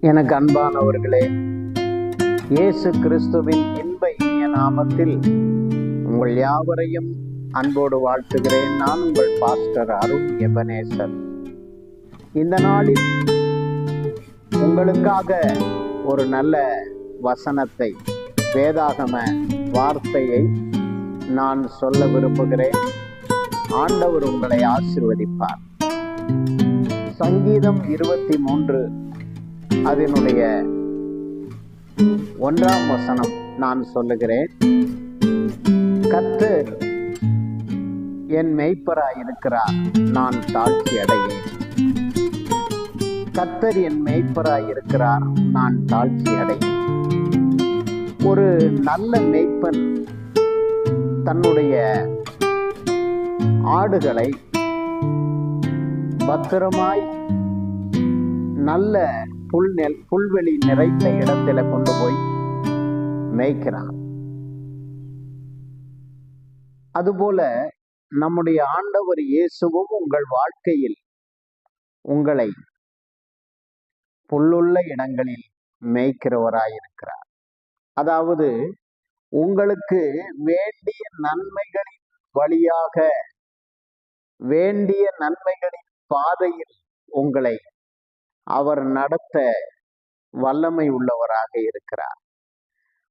எனக்கு அன்பானவர்களே இயேசு கிறிஸ்துவின் இன்ப இனிய நாமத்தில் உங்கள் யாவரையும் அன்போடு வாழ்த்துகிறேன். நான் உங்கள் பாஸ்டர் அருண் எபனேசர். இந்த நாளில் உங்களுக்காக ஒரு நல்ல வசனத்தை வேதாகம வார்த்தையை நான் சொல்ல விரும்புகிறேன். ஆண்டவர் உங்களை ஆசிர்வதிப்பார். சங்கீதம் இருபத்தி மூன்று அதனுடைய ஒன்றாம் வசனம் நான் சொல்லுகிறேன். கத்தர் என் மெய்ப்பராய் இருக்கிறார் நான் தாழ்ச்சி அடையேன் கத்தர் என் மெய்ப்பராய் இருக்கிறார் நான் தாழ்ச்சி அடையேன் ஒரு நல்ல மெய்ப்பன் தன்னுடைய ஆடுகளை பத்திரமாய் நல்ல புல் நெல் புல்வெளி நிறைந்த இடத்துல கொண்டு போய் மேய்க்கிறான் அதுபோல நம்முடைய ஆண்டவர் இயேசுவும் உங்கள் வாழ்க்கையில் உங்களை புல்லுள்ள இடங்களில் மேய்க்கிறவராயிருக்கிறார். அதாவது உங்களுக்கு வேண்டிய நன்மைகளின் வழியாக வேண்டிய நன்மைகளின் பாதையில் உங்களை அவர் நடத்த வல்லமை உள்ளவராக இருக்கிறார்.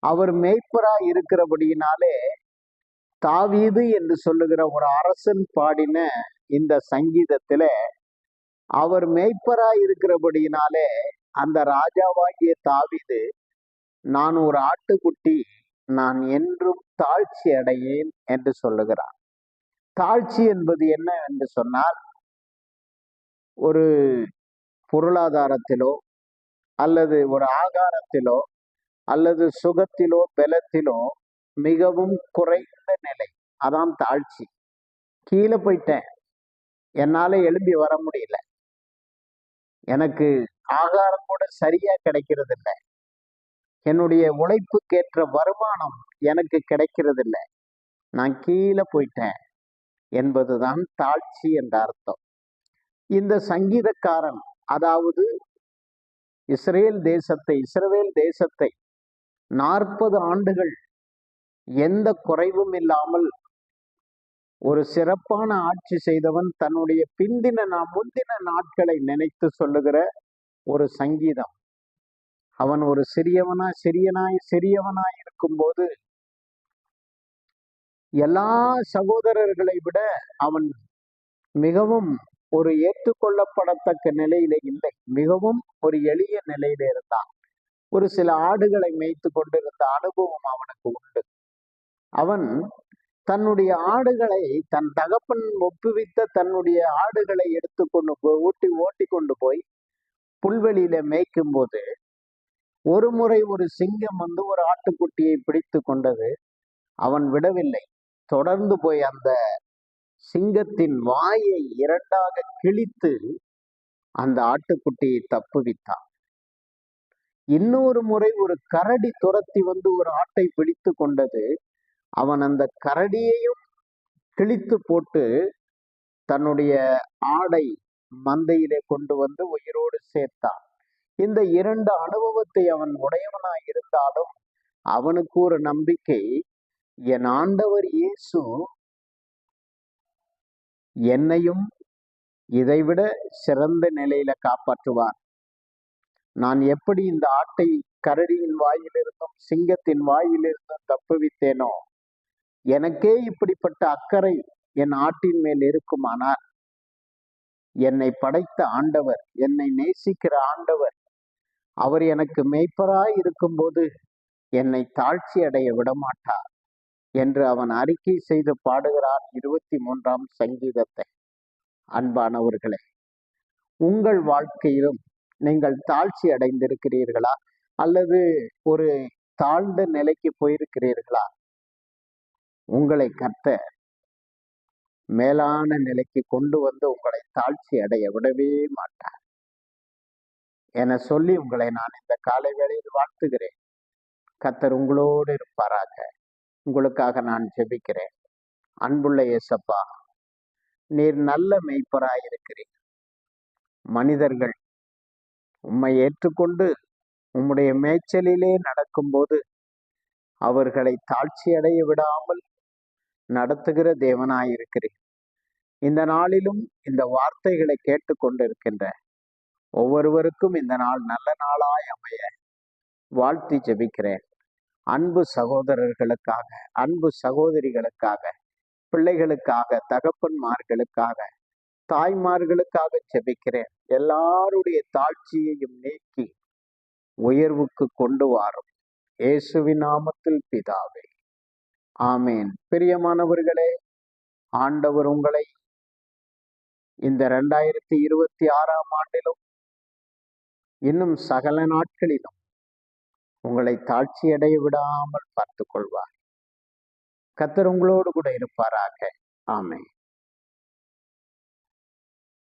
அவர் மேய்ப்பராய் இருக்கிறபடியினாலே தாவீது என்று சொல்லுகிற ஒரு அரசன் பாடின இந்த சங்கீதத்துல அவர் மேய்ப்பராய் இருக்கிறபடியினாலே அந்த ராஜாவாகிய தாவீது நான் ஒரு ஆட்டுக்குட்டி நான் என்றும் தாழ்ச்சி அடையேன் என்று சொல்லுகிறார். தாழ்ச்சி என்பது என்ன என்று சொன்னால் ஒரு பொருளாதாரத்திலோ அல்லது ஒரு ஆகாரத்திலோ அல்லது சுகத்திலோ பலத்திலோ மிகவும் குறைந்த நிலை. அதான் தாழ்ச்சி. கீழே போயிட்டேன். என்னால் எழும்பி வர முடியல. எனக்கு ஆகாரம் கூட சரியா கிடைக்கிறது இல்லை என்னுடைய உழைப்புக்கேற்ற வருமானம் எனக்கு கிடைக்கிறது இல்லை நான் கீழே போயிட்டேன் என்பதுதான் தாழ்ச்சி என்ற அர்த்தம். இந்த சங்கீதக்காரன் அதாவது இஸ்ரேல் தேசத்தை இஸ்ரவேல் தேசத்தை நாற்பது ஆண்டுகள் எந்த குறைவும் இல்லாமல் ஒரு சிறப்பான ஆட்சி செய்தவன் தன்னுடைய பிந்தின நான் முந்தின நாட்களை நினைத்து சொல்லுகிற ஒரு சங்கீதம். அவன் ஒரு சிறியவனா சிறியனாய் சிறியவனாய் இருக்கும்போது எல்லா சகோதரர்களை விட அவன் மிகவும் ஒரு ஏற்றுக்கொள்ளப்படத்தக்க நிலையில இல்லை. மிகவும் ஒரு எளிய நிலையில இருந்தான். ஒரு சில ஆடுகளை மேய்த்து கொண்டிருந்த அனுபவம் அவனுக்கு உண்டு. அவன் தன்னுடைய ஆடுகளை தன் தகப்பன் ஒப்புவித்த தன்னுடைய ஆடுகளை எடுத்துக்கொண்டு போய் ஊட்டி ஓட்டி கொண்டு போய் புல்வெளியில மேய்க்கும் போது ஒரு முறை ஒரு சிங்கம் வந்து ஒரு ஆட்டுக்குட்டியை பிடித்து கொண்டது. அவன் விடவில்லை. தொடர்ந்து போய் அந்த சிங்கத்தின் வாயை இரண்டாக கிழித்து அந்த ஆட்டுக்குட்டியை தப்புவித்தான். இன்னொரு முறை ஒரு கரடி துரத்தி வந்து ஒரு ஆட்டை பிடித்து கொண்டது அவன் அந்த கரடியையும் கிழித்து போட்டு தன்னுடைய ஆடை மந்தையிலே கொண்டு வந்து உயிரோடு சேர்த்தான். இந்த இரண்டு அனுபவத்தை அவன் உடையவனாய் இருந்தாலும் அவனுக்கு ஒரு நம்பிக்கை என் ஆண்டவர் இயேசு என்னையும் இதைவிட சிறந்த நிலையில காப்பாற்றுவார். நான் எப்படி இந்த ஆட்டை கரடியின் வாயிலிருந்தும் சிங்கத்தின் வாயிலிருந்தும் தப்புவித்தேனோ எனக்கே இப்படிப்பட்ட அக்கறை என் ஆட்டின் மேல் இருக்குமானால் என்னை படைத்த ஆண்டவர் என்னை நேசிக்கிற ஆண்டவர் அவர் எனக்கு மேய்ப்பராய் இருக்கும்போது என்னை தாழ்ச்சி அடைய விடமாட்டார். என்று அவன் அறிக்கை செய்து பாடுகிறான் இருபத்தி மூன்றாம் சங்கீதத்தை. அன்பானவர்களே உங்கள் வாழ்க்கையிலும் நீங்கள் தாழ்ச்சி அடைந்திருக்கிறீர்களா? அல்லது ஒரு தாழ்ந்த நிலைக்கு போயிருக்கிறீர்களா? உங்களை கத்த மேலான நிலைக்கு கொண்டு வந்து உங்களை தாழ்ச்சி அடைய விடவே மாட்டார். என சொல்லி உங்களை நான் இந்த காலை வேளையில் வாழ்த்துகிறேன். கத்தர் உங்களோடு இருப்பாராக. உங்களுக்காக நான் ஜெபிக்கிறேன். அன்புள்ள இயேசப்பா நீர் நல்ல மெய்ப்பராய் இருக்கிறீர் மனிதர்கள் உம்மை ஏற்றுக்கொண்டு உம்முடைய மேய்ச்சலிலே நடக்கும்போது அவர்களை தாழ்ச்சி அடைய விடாமல் நடத்துகிற தேவனாயிருக்கிறேன் இந்த நாளிலும் இந்த வார்த்தைகளை கேட்டுக்கொண்டிருக்கின்ற ஒவ்வொருவருக்கும் இந்த நாள் நல்ல நாளாய் அமைய வாழ்த்தி ஜெபிக்கிறேன். அன்பு சகோதரர்களுக்காக அன்பு சகோதரிகளுக்காக பிள்ளைகளுக்காக தகப்பன்மார்களுக்காக தாய்மார்களுக்காக செபிக்கிறேன் எல்லாருடைய தாழ்ச்சியையும் நீக்கி உயர்வுக்கு கொண்டு வாரும். இயேசுவின் நாமத்தில் பிதாவே. ஆமேன். பிரியமானவர்களே ஆண்டவர் உங்களை இந்த ரெண்டாயிரத்தி இருபத்தி ஆறாம் ஆண்டிலும் இன்னும் சகல நாட்களிலும் உங்களை தாழ்ச்சியடைய விடாமல் பார்த்து கொள்வார் கத்தர் உங்களோடு கூட இருப்பாராக. ஆமே